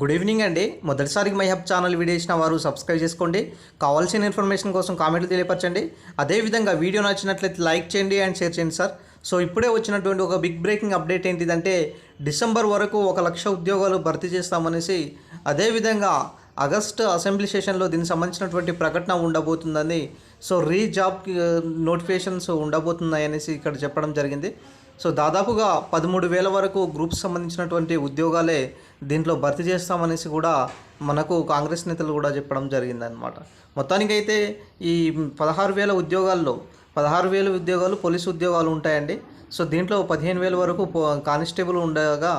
Good evening అండి. మొదటిసారికి my hub channel video ఇచ్చిన వారు సబ్స్క్రైబ్ చేసుకోండి. కావాల్సిన ఇన్ఫర్మేషన్ కోసం కామెంట్లు తెలియపరచండి. అదేవిధంగా వీడియో నచ్చినట్లయితే లైక్ చేయండి అండ్ షేర్ చేయండి సార్. సో ఇప్పుడే వచ్చినటువంటి ఒక బిగ్ బ్రేకింగ్ అప్డేట్ ఏంటిదంటే డిసెంబర్ వరకు ఒక లక్ష ఉద్యోగాలు భర్తీ చేస్తామనేసి అదేవిధంగా ఆగస్ట్ అసెంబ్లీ సెషన్లో దీనికి సంబంధించినటువంటి ప్రకటన ఉండబోతుందని సో రీజాబ్ నోటిఫికేషన్స్ ఉండబోతున్నాయి అనేసి ఇక్కడ చెప్పడం జరిగింది. సో దాదాపుగా పదమూడు వేల వరకు గ్రూప్ సంబంధించినటువంటి ఉద్యోగాలే దీంట్లో భర్తీ చేస్తామనేసి కూడా మనకు కాంగ్రెస్ నేతలు కూడా చెప్పడం జరిగిందనమాట మొత్తానికైతే ఈ పదహారు వేల ఉద్యోగాల్లో పదహారు వేల ఉద్యోగాలు పోలీసు ఉద్యోగాలు ఉంటాయండి. సో దీంట్లో పదిహేను వేల వరకు కానిస్టేబుల్ ఉండగా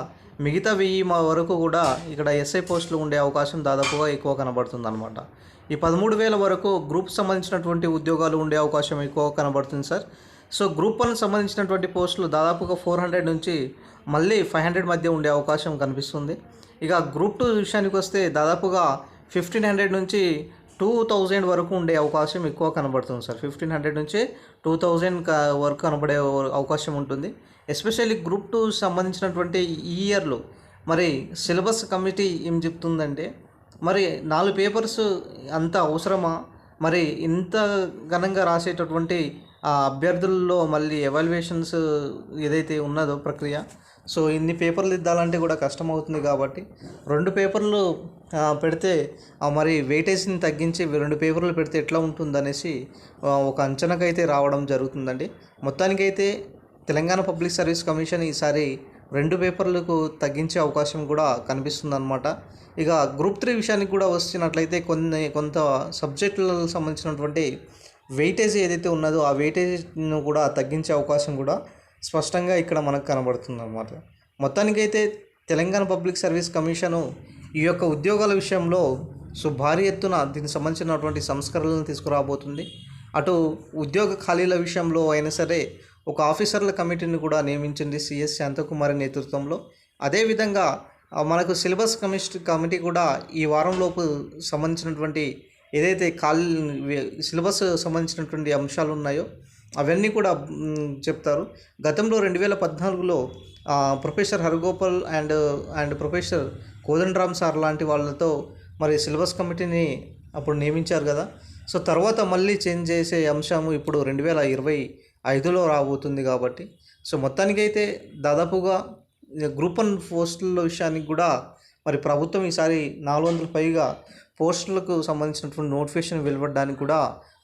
మిగతా వెయ్యి మా వరకు కూడా ఇక్కడ ఎస్ఐ పోస్టులు ఉండే అవకాశం దాదాపుగా ఎక్కువ కనబడుతుంది అనమాట ఈ పదమూడు వేల వరకు గ్రూప్ సంబంధించినటువంటి ఉద్యోగాలు ఉండే అవకాశం ఎక్కువ కనబడుతుంది సార్. సో గ్రూప్ వన్ సంబంధించినటువంటి పోస్టులు దాదాపుగా ఫోర్ హండ్రెడ్ నుంచి మళ్ళీ ఫైవ్ హండ్రెడ్ మధ్య ఉండే అవకాశం కనిపిస్తుంది. ఇక గ్రూప్ టూ విషయానికి వస్తే దాదాపుగా ఫిఫ్టీన్ హండ్రెడ్ నుంచి టూ థౌజండ్ వరకు ఉండే అవకాశం ఎక్కువ కనబడుతుంది సార్. ఫిఫ్టీన్ హండ్రెడ్ నుంచి టూ థౌజండ్ వరకు కనబడే అవకాశం ఉంటుంది. ఎస్పెషల్లీ గ్రూప్ టూ సంబంధించినటువంటి ఈ ఇయర్లో మరి సిలబస్ కమిటీ ఏం చెప్తుందంటే మరి నాలుగు పేపర్స్ అంత అవసరమా? మరి ఇంత ఘనంగా రాసేటటువంటి ఆ అభ్యర్థుల్లో మళ్ళీ ఎవాల్యుయేషన్స్ ఏదైతే ఉన్నదో ప్రక్రియ సో ఇన్ని పేపర్లు ఇద్దాలంటే కూడా కష్టం అవుతుంది కాబట్టి రెండు పేపర్లు పెడితే మరి వెయిటేజ్ని తగ్గించి రెండు పేపర్లు పెడితే ఎట్లా ఉంటుందనేసి ఒక అంచనాకైతే రావడం జరుగుతుందండి. మొత్తానికైతే తెలంగాణ పబ్లిక్ సర్వీస్ కమిషన్ ఈసారి రెండు పేపర్లకు తగ్గించే అవకాశం కూడా కనిపిస్తుందన్నమాట. ఇక గ్రూప్ త్రీ విషయానికి కూడా వచ్చినట్లయితే కొన్ని కొంత సబ్జెక్టులకు సంబంధించినటువంటి వెయిటేజ్ ఏదైతే ఉన్నదో ఆ వెయిటేజ్ను కూడా తగ్గించే అవకాశం కూడా స్పష్టంగా ఇక్కడ మనకు కనబడుతుంది అన్నమాట మొత్తానికైతే తెలంగాణ పబ్లిక్ సర్వీస్ కమిషను ఈ యొక్క ఉద్యోగాల విషయంలో సో భారీ ఎత్తున దీనికి సంబంధించినటువంటి సంస్కరణలను తీసుకురాబోతుంది. అటు ఉద్యోగ ఖాళీల విషయంలో అయినా సరే ఒక ఆఫీసర్ల కమిటీని కూడా నియమించింది సిఎస్ శాంతకుమారి నేతృత్వంలో. అదేవిధంగా మనకు సిలబస్ కమిషన్ కమిటీ కూడా ఈ వారంలోపు సంబంధించినటువంటి ఏదైతే కాల్ సిలబస్ సంబంధించినటువంటి అంశాలు ఉన్నాయో అవన్నీ కూడా చెప్తారు. గతంలో రెండు వేల పద్నాలుగులో professor Haragopal and and professor Kodandaram sir లాంటి వాళ్ళతో మరి సిలబస్ కమిటీని అప్పుడు నియమించారు కదా. సో తర్వాత మళ్ళీ చేంజ్ చేసే అంశము ఇప్పుడు రెండు వేల ఇరవై ఐదులో రాబోతుంది కాబట్టి. సో మొత్తానికైతే దాదాపుగా గ్రూప్ వన్ పోస్టుల విషయానికి కూడా మరి ప్రభుత్వం ఈసారి నాలుగు వందల పైగా పోస్టులకు సంబంధించినటువంటి నోటిఫికేషన్ వెలువడడానికి కూడా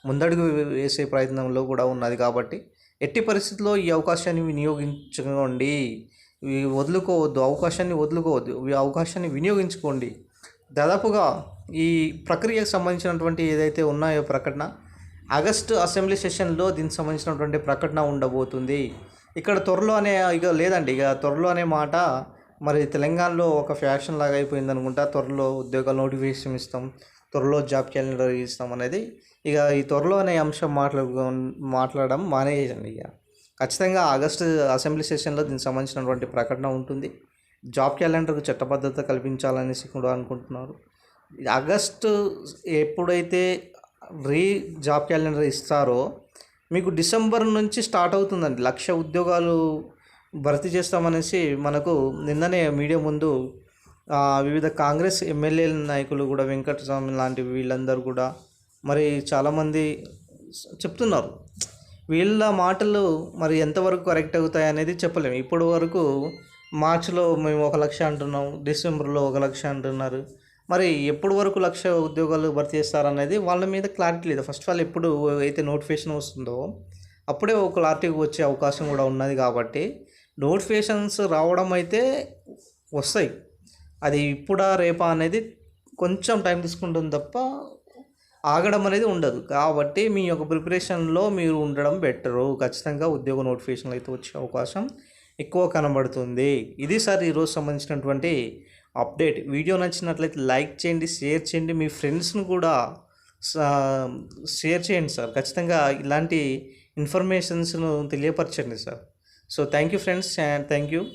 ముందడుగు వేసే ప్రయత్నంలో కూడా ఉన్నది కాబట్టి ఎట్టి పరిస్థితుల్లో ఈ అవకాశాన్ని వినియోగించుకోండి. వదులుకోవద్దు అవకాశాన్ని వదులుకోవద్దు ఈ అవకాశాన్ని వినియోగించుకోండి. దాదాపుగా ఈ ప్రక్రియకు సంబంధించినటువంటి ఏదైతే ఉన్నాయో ప్రకటన ఆగస్టు అసెంబ్లీ సెషన్లో దీనికి సంబంధించినటువంటి ప్రకటన ఉండబోతుంది. ఇక్కడ త్వరలో అనే ఇక లేదండి ఇక త్వరలో అనే మాట మరి తెలంగాణలో ఒక ఫ్యాషన్ లాగా అయిపోయింది అనుకుంటా. త్వరలో ఉద్యోగాల నోటిఫికేషన్ ఇస్తాం. త్వరలో జాబ్ క్యాలెండర్ ఇస్తాం అనేది. ఇక ఈ త్వరలో అనే అంశం మాట్లాడు మాట్లాడడం మానేయండి ఇక. ఖచ్చితంగా ఆగస్టు అసెంబ్లీ సెషన్లో దీనికి సంబంధించినటువంటి ప్రకటన ఉంటుంది. జాబ్ క్యాలెండర్కు చట్టబద్ధత కల్పించాలనేసి కూడా అనుకుంటున్నారు. ఆగస్టు ఎప్పుడైతే రీ జాబ్ క్యాలెండర్ ఇస్తారో మీకు డిసెంబర్ నుంచి స్టార్ట్ అవుతుందండి. లక్ష ఉద్యోగాలు భర్తీ చేస్తామనేసి మనకు నిన్ననే మీడియా ముందు వివిధ కాంగ్రెస్ ఎమ్మెల్యే నాయకులు కూడా వెంకటస్వామి లాంటి వీళ్ళందరూ కూడా మరి చాలామంది చెప్తున్నారు. వీళ్ళ మాటలు మరి ఎంతవరకు కరెక్ట్ అవుతాయి అనేది చెప్పలేము. ఇప్పటి వరకు మార్చిలో మేము ఒక లక్ష అంటున్నాం డిసెంబర్లో ఒక లక్ష అంటున్నారు. మరి ఎప్పటి వరకు లక్ష ఉద్యోగాలు భర్తీ చేస్తారనేది వాళ్ళ మీద క్లారిటీ లేదు. ఫస్ట్ ఆఫ్ ఆల్ ఎప్పుడు అయితే నోటిఫికేషన్ వస్తుందో అప్పుడే ఒక క్లారిటీ వచ్చే అవకాశం కూడా ఉన్నది కాబట్టి నోటిఫికేషన్స్ రావడం అయితే వస్తాయి. అది ఇప్పుడా రేపా అనేది కొంచెం టైం తీసుకుంటుంది తప్ప ఆగడం అనేది ఉండదు. కాబట్టి మీ యొక్క ప్రిపరేషన్లో మీరు ఉండడం బెటరు. ఖచ్చితంగా ఉద్యోగ నోటిఫికేషన్లు అయితే వచ్చే అవకాశం ఎక్కువ కనబడుతుంది. ఇది సార్ ఈరోజు సంబంధించినటువంటి అప్డేట్. వీడియో నచ్చినట్లయితే లైక్ చేయండి షేర్ చేయండి. మీ ఫ్రెండ్స్ని కూడా సా- షేర్ చేయండి సార్. ఖచ్చితంగా ఇలాంటి ఇన్ఫర్మేషన్స్ను తెలియపరచండి sir. so thank you friends and thank you.